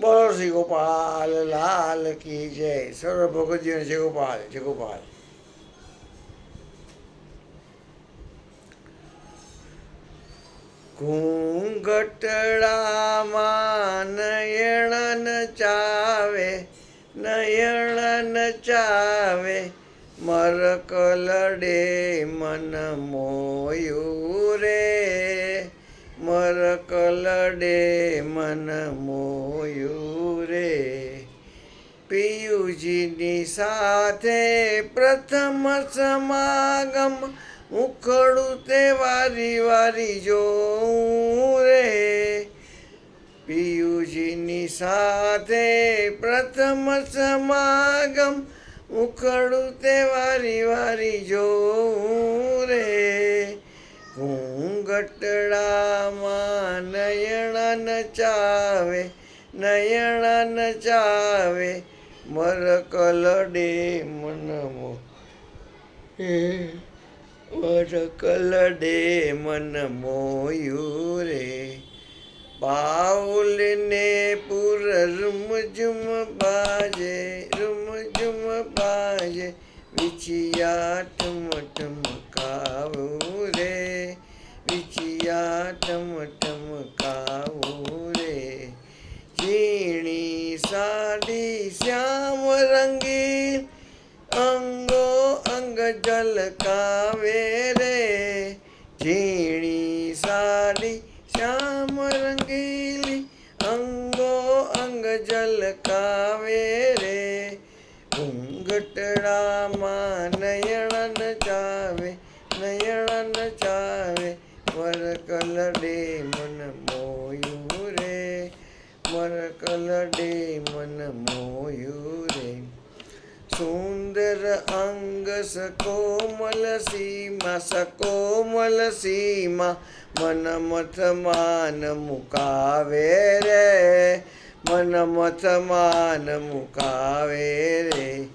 બોલો શ્રી ગોપાલ, લાલ કી જય. સર્વ ભગવતીઓ જય ગોપાલ જય ગોપાલ. ઘૂંઘટડામાં નયણ ચાવે નયણ ચાવે મર કલડે મન મોયું રે. મર કલડે મન મોયું રે. પિયુજીની સાથે પ્રથમ સમાગમ ઉખડું તે વારી વારી જોઉં રે. પિયુજીની સાથે પ્રથમ સમાગમ ઉખડું તે વારી વારી જોઉં રે. ઘૂંઘટડામાં નયણ નચાવે મર કલડે મનમો. મર કલડે મન મોયું રે બાઉલને પુર રૂમઝુમ બાજે રૂમઝુમ બાજે વિચિયા ટમ ટમ કાવું રે. વિચિયા ટમ ટમ અંગ જલકાવે રે ઝીણી સાડી શ્યામ રંગીલી અંગો અંગ જલકાવે રે ઘૂંઘટડામાં નયણ નચાવે નયણ નચાવે મર કલડે મન મોયું રે મર કલડે મન મોયું રે સુંદર અંગ સકોમલ સીમા સકોમલ સીમા મન મથ માન મુકાવે રે મન મથ માન મુકાવે રે.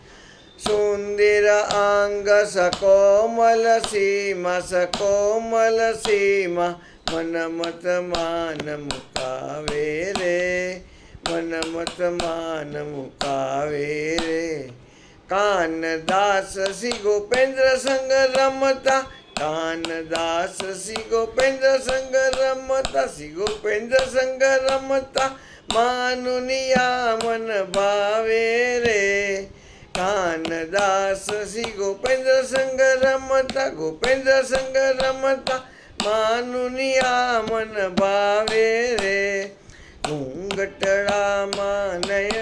સુંદર અંગ સકોમલ સીમા સકોમલ સીમા મન મત માન મુકાવે રે મન મત માન મુકાવે રે. કાનદાસ શ્રી ગોપેન્દ્ર સંગ રમતા કાનદાસ શ્રી ગોપેન્દ્ર સંગ રમતા શ્રી ગોપેન્દ્ર સંગ રમતા માનું નિયામન ભાવે રે કાનદાસ શ્રી ગોપેન્દ્ર સંગ રમતા ગોપેન્દ્ર સંગ રમતા માનું નિયામન ભાવે રે ઘૂંઘટડામાં નયણ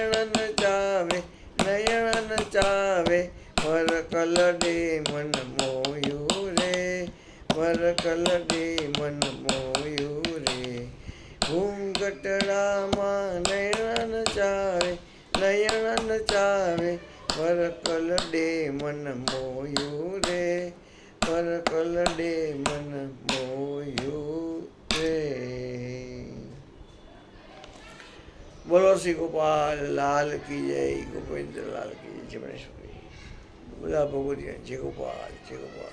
નચાવે મર કલડે મન મોયું રે મર કલડે મન મોયું રે ઘૂંઘટડામાં નયણ નચાવે નયણ નચાવે મર કલડે મન મોયું રે મર કલડે મન મોયું રે બોલો શ્રી ગોપાલ લાલ કી જય ગોવિંદ લાલ કી જય 为啥不给我点几个瓜几个瓜